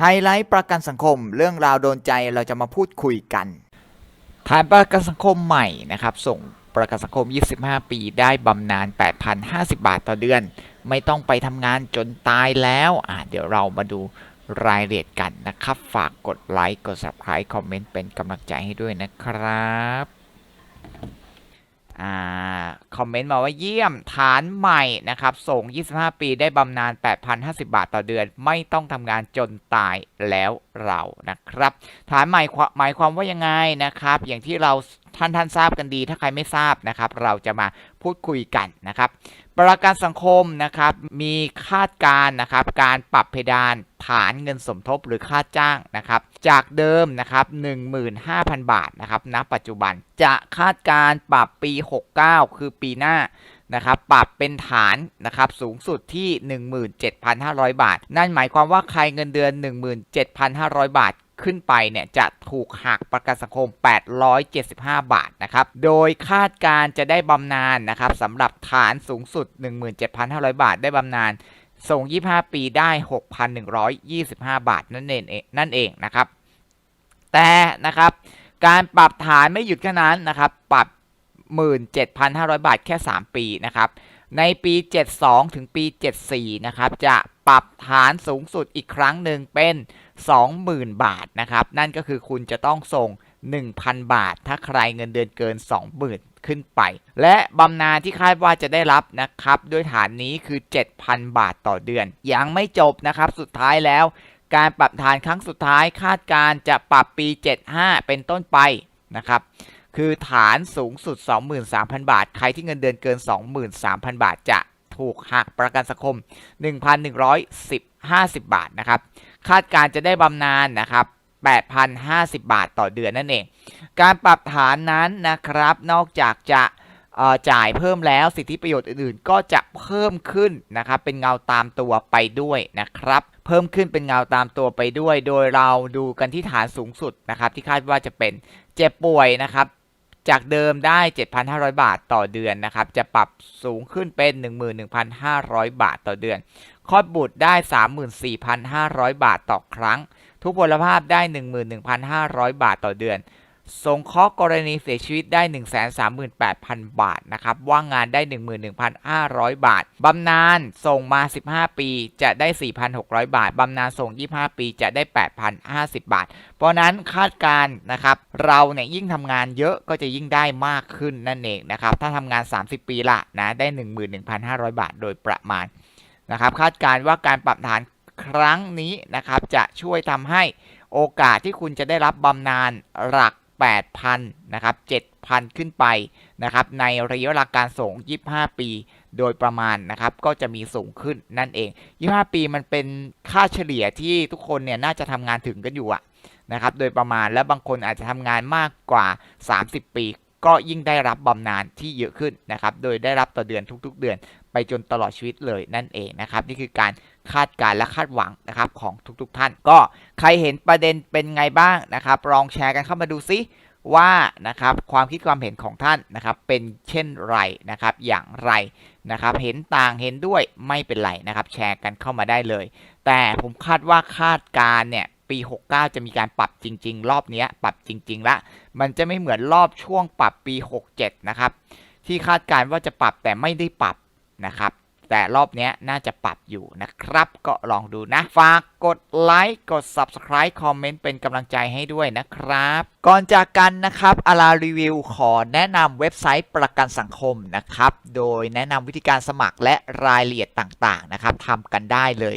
ไฮไลท์ประกันสังคมเรื่องราวโดนใจเราจะมาพูดคุยกันฐานประกันสังคมใหม่นะครับ ส่งประกันสังคม 25 ปีได้บำนาญ 8,050 บาทต่อเดือน ไม่ต้องไปทำงานจนตายแล้วอะเดี๋ยวเรามาดูรายละเอียดกันนะครับ ฝากกดไลค์ กด subscribe คอมเมนต์เป็นกำลังใจให้ด้วยนะครับ อ่า คอมเมนต์มาว่าเยี่ยมฐานใหม่นะครับ ส่ง 25 ปีได้บำนาญ8,050 บาทต่อเดือน ไม่ต้องทำงานจนตายแล้วเรานะครับ ฐานใหม่หมายความว่ายังไงนะครับ อย่างที่เรา ท่านท่านทราบกันดี ถ้าใครไม่ทราบนะครับ เราจะมาพูดคุยกันนะครับ ประกันสังคมนะครับ มีคาดการณ์นะครับ การปรับเพดานฐานเงินสมทบหรือค่าจ้างนะครับ จากเดิมนะครับ 15,000 บาทนะครับณปัจจุบันจะคาดการณ์ปรับปี 69 คือปีหน้านะครับปรับเป็นฐานนะครับสูงสุดที่ 17,500 บาท นั่นหมายความว่าใครเงินเดือน 17,500 บาท ขึ้นไปเนี่ยจะถูกหักประกันสังคม 875 บาทนะครับ โดยคาดการจะได้บำนาญนะครับสำหรับฐานสูงสุด 17,500 บาทได้บำนาญส่ง 25 ปีได้ 6,125 บาทนั่นเองนั่นเองนะครับ แต่นะครับการปรับฐานไม่หยุดแค่นั้นนะครับ ปรับ 17,500 บาทแค่ 3 ปีนะครับ ในปี 72 ถึงปี 74 นะครับ จะปรับฐานสูงสุดอีกครั้งหนึ่งเป็น 20,000 บาทนะครับ นั่นก็คือคุณจะต้องส่ง 1,000 บาท ถ้าใครเงินเดือนเกิน 20,000 ขึ้นไป และบำนาญที่คาดว่าจะได้รับนะครับด้วยฐานนี้คือ 7,000 บาทต่อเดือน ยังไม่จบนะครับสุดท้ายแล้ว การปรับฐานครั้งสุดท้ายคาดการจะปรับปี 75 เป็นต้นไปนะครับคือฐานสูงสุด 23,000 บาท ใครที่เงินเดือนเกิน 23,000 บาทจะถูกหักประกันสังคม 1,150 บาทนะครับ คาดการจะได้บำนาญนะครับ 8,050 บาทต่อเดือนนั่นเอง การปรับฐานนั้นนะครับ นอกจากจะจ่ายเพิ่มแล้วสิทธิประโยชน์อื่นๆ ก็จะเพิ่มขึ้นนะครับเป็นเงาตามตัวไปด้วยนะครับ เพิ่มขึ้นเป็นเงาตามตัวไปด้วย โดยเราดูกันที่ฐานสูงสุดนะครับที่คาดว่าจะเป็นเจ็บป่วยนะครับจากเดิมได้ 7,500 บาทต่อเดือนนะครับ จะปรับสูงขึ้นเป็น 11,500 บาทต่อเดือน คลอดบุตรได้ 34,500 บาทต่อครั้ง ทุกพลภาพได้ 11,500 บาทต่อเดือน สงเคราะห์กรณีเสียชีวิตได้ 138,000 บาทนะครับ ว่างงานได้ 11,500 บาท บำนาญส่งมา 15 ปีจะได้ 4,600 บาท บำนาญส่ง 25 ปีจะได้ 8,050 บาท เพราะนั้นคาดการนะครับ เราเนี่ยยิ่งทำงานเยอะก็จะยิ่งได้มากขึ้นนั่นเองนะครับ ถ้าทำงาน 30 ปีละนะได้ 11,500 บาทโดยประมาณ นะครับคาดการว่าการปรับฐานครั้งนี้นะครับจะช่วยทำให้โอกาสที่คุณจะได้รับบำนาญหลัก 8,000นะครับ7,000 ขึ้นไปนะครับในระยะเวลาการส่ง 25 ปี โดยประมาณนะครับก็จะมีสูงขึ้นนั่นเอง 25 ปีมันเป็นค่าเฉลี่ยที่ทุกคนเนี่ยน่าจะทำงานถึงกันอยู่อะนะครับโดยประมาณและบางคนอาจจะทำงานมากกว่า 30 ปี ก็ยิ่งได้รับบำนาญที่เยอะขึ้นนะครับ โดยได้รับต่อเดือนทุกๆ เดือน ไปจนตลอดชีวิตเลยนั่นเองนะครับ นี่คือการคาดการและคาดหวังนะครับของทุกๆท่าน ก็ใครเห็นประเด็นเป็นไงบ้างนะครับ ลองแชร์กันเข้ามาดูซิว่านะครับความคิดความเห็นของท่านนะครับเป็นเช่นไรนะครับอย่างไรนะครับเห็นต่างเห็นด้วยไม่เป็นไรนะครับแชร์กันเข้ามาได้เลย แต่ผมคาดว่าคาดการเนี่ย ปี 69 จะมีการปรับจริง ๆ รอบนี้ปรับจริง ๆ ละ มันจะไม่เหมือนรอบช่วงปรับปี 67 นะครับ ที่คาดการว่าจะปรับแต่ไม่ได้ปรับนะครับ แต่รอบนี้น่าจะปรับอยู่นะครับ ก็ลองดูนะ ฝากกดไลค์กด Subscribe คอมเมนต์เป็นกำลังใจให้ด้วยนะครับ ก่อนจากกันนะครับอารารีวิวขอแนะนำเว็บไซต์ประกันสังคมนะครับ โดยแนะนำวิธีการสมัครและรายละเอียดต่างๆนะครับทำกันได้เลย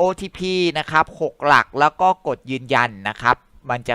OTP นะครับ 6 หลักแล้วก็กดยืนยันนะครับ มันจะ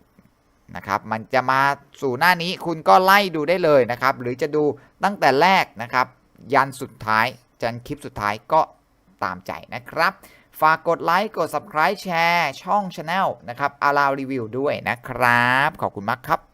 นะครับ มันจะมาสู่หน้านี้คุณก็ไล่ดูได้เลยนะครับ หรือจะดูตั้งแต่แรกนะครับ ยันสุดท้ายจนคลิปสุดท้ายก็ตามใจนะครับ ฝากกดไลค์กด subscribe แชร์ช่อง Channel นะครับอารารีวิวด้วยนะครับ ขอบคุณมากครับ